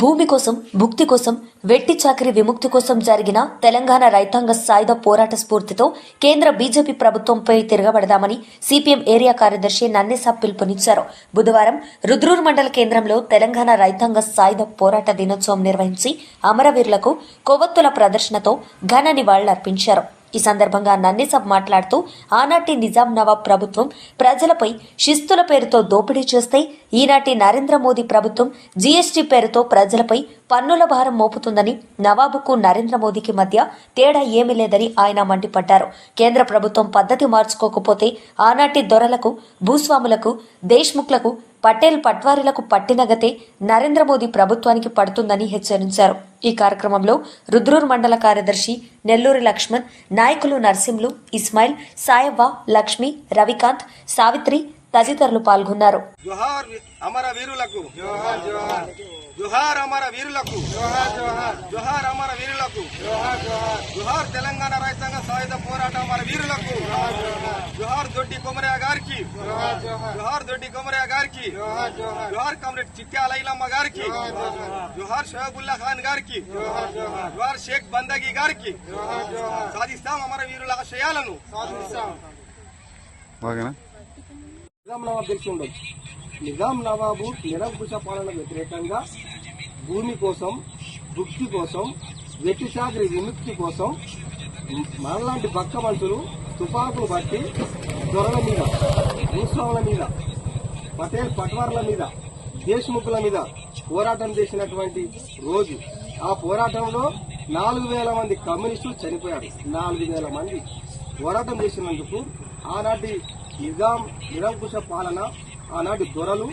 భూమి కోసం భుక్తి కోసం వెట్టి చాకరీ విముక్తి కోసం జరిగిన తెలంగాణ రైతాంగ సాయుధ పోరాట స్ఫూర్తితో కేంద్ర బీజేపీ ప్రభుత్వంపై తిరగబడదామని సిపిఎం ఏరియా కార్యదర్శి నన్నేసా పిలుపునిచ్చారు. బుధవారం రుద్రూర్ మండల కేంద్రంలో తెలంగాణ రైతాంగ సాయుధ పోరాట దినోత్సవం నిర్వహించి అమరవీరులకు కొవ్వొత్తుల ప్రదర్శనతో ఘన నివాళులర్పించారు. ఈ సందర్భంగా నన్నిసబ్ మాట్లాడుతూ ఆనాటి నిజాం నవాబ్ ప్రభుత్వం ప్రజలపై శిస్తుల పేరుతో దోపిడీ చేస్తే ఈనాటి నరేంద్ర మోదీ ప్రభుత్వం జీఎస్టీ పేరుతో ప్రజలపై పన్నుల భారం మోపుతుందని నవాబుకు నరేంద్ర మోదీకి మధ్య తేడా ఏమీ లేదని ఆయన మండిపడ్డారు. కేంద్ర ప్రభుత్వం పద్ధతి మార్చుకోకపోతే ఆనాటి దొరలకు భూస్వాములకు దేశ్ముఖ్లకు పటేల్ పట్వారీలకు పట్టిన గతే నరేంద్ర మోదీ ప్రభుత్వానికి పడుతుందని హెచ్చరించారు. ఈ కార్యక్రమంలో రుద్రూర్ మండల కార్యదర్శి నెల్లూరి లక్ష్మణ్ నాయకులు నర్సింలు ఇస్మాయిల్ సాయవ్వ లక్ష్మి రవికాంత్ సావిత్రి తదితరులు పాల్గొన్నారు. జోహార్ అమర వీరులకు జోహార్ జోహార్ జోహార్ అమర వీరులకు జోహార్ జోహార్ జోహార్ అమర వీరులకు జోహార్ జోహార్ జోహార్ తెలంగాణ రైతాంగ సాయుధ పోరాట అమర వీరులకు జోహార్ జోహార్ జోహార్ దొడ్డి కొమరయ్య గారికి జోహార్ జోహార్ జోహార్ దొడ్డి కొమరయ్య గారికి జోహార్ జోహార్ జోహార్ కామ్రేడ్ చిక్కా లైలమ్మ గారికి జోహార్ షహబుల్లా ఖాన్ గారికి జోహార్ జోహార్ జోహార్ షేక్ బందగి గారికి జోహార్ జోహార్ సాధిస్తాం అమర వీరుల ఆశయాలను సాధిస్తాం ఓకేనా నిజాం నవాబు నిరంకుశ పాలన వ్యతిరేకంగా భూమి కోసం భుక్తి కోసం వెట్టిచాకిరి విముక్తి కోసం మనలాంటి పక్క మనుషులు తుపాకులు బట్టి దొరల మీద భూస్వాముల మీద పటేల్ పట్వార్ల మీద దేశ్ముఖుల మీద పోరాటం చేసినటువంటి రోజు. ఆ పోరాటంలో నాలుగు వేల మంది కమ్యూనిస్టులు చనిపోయారు. నాలుగు వేల మంది పోరాటం చేసినందుకు ఆనాటి నిజాం నిరంకుశ పాలన ఆనాటి దొరలు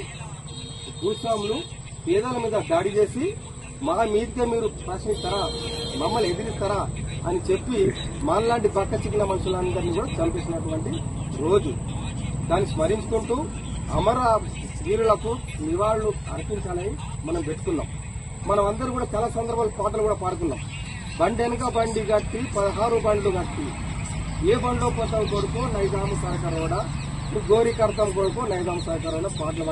భూస్వాములు పేదల మీద దాడి చేసి మా మీదకే మీరు ప్రశ్నిస్తారా మమ్మల్ని ఎదిరిస్తారా అని చెప్పి మనలాంటి పక్క చిక్కిన మనుషులందరినీ కూడా చంపేసినటువంటి రోజు. దాన్ని స్మరించుకుంటూ అమర వీరులకు నివాళులు అర్పించాలని మనం పెట్టుకున్నాం. మనం అందరూ కూడా చాలా సందర్భాలు పాటలు కూడా పాడుకున్నాం. బండి వెనుక బండి కట్టి పదహారు బండ్లు కట్టి ఏ బండ్లో పోతాం కొడుకు నైజాము సహకారోడా గోరీకర్తల కొరకు కొడుకు సహకారంలో పాటలు పడి